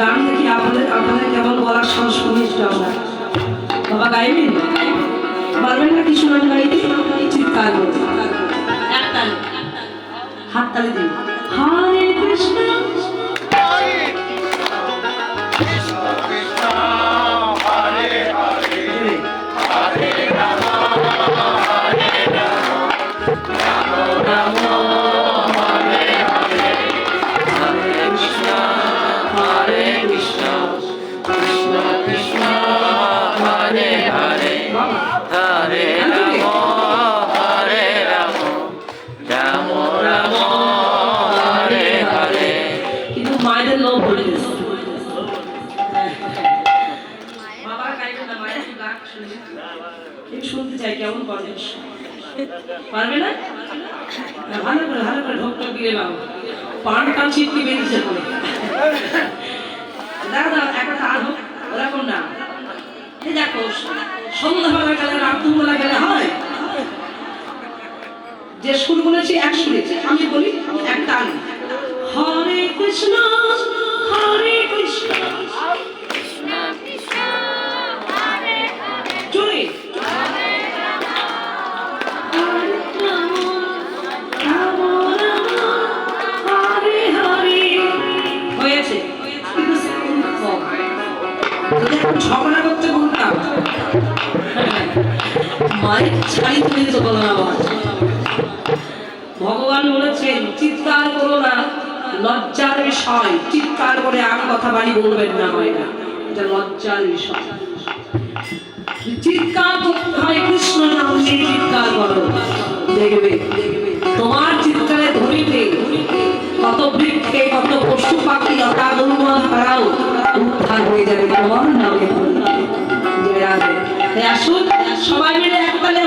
গান দেখি আপনাদের আপনাদের কেমন বলার সাহস শুনিয়েছিল আমরা। বাবা গাইবেন পারবেন না কিছু শোনান গাইতে? চিৎকার হাত তালি দিন। হ্যাঁ মায়েদের লোভ ভরে গেছে বাবা গাইবে না মায়ের গান শুনে? একটু শুনতে চাই কেমন করে? পারবে না? ভালো করে ভালো করে ঢোক ঢোক দিয়ে বাবু পান টান ছিটকে বেরিয়েছে একটা তার হোক ওরকম না। দেখো সন্ধ্যাবেলা গেলে রাত্রিবেলা গেলে হয়। যে সুর বলেছি এক সুরে আমি বলি এক তাল ঝগড়া করতে বলতাম মাইক ছাড়ি তুলে দিত বলো আওয়াজ ভগবান বলেছেন চিৎকার করো না। লজ্জার বিষয়, চিৎকার করে আর কথা বাড়ি বলবেন না হয় না এটা লজ্জার বিষয়। চিৎকার করতে হয় কৃষ্ণ নাম নিয়ে চিৎকার করো। দেখবে তোমার চিৎকারে ধরিতে কত বৃক্ষে, কত পশু পাখি, লতা উদ্ধার হয়ে যাবে তোমার নামে। আসুন, সবাই মিলে গায়ে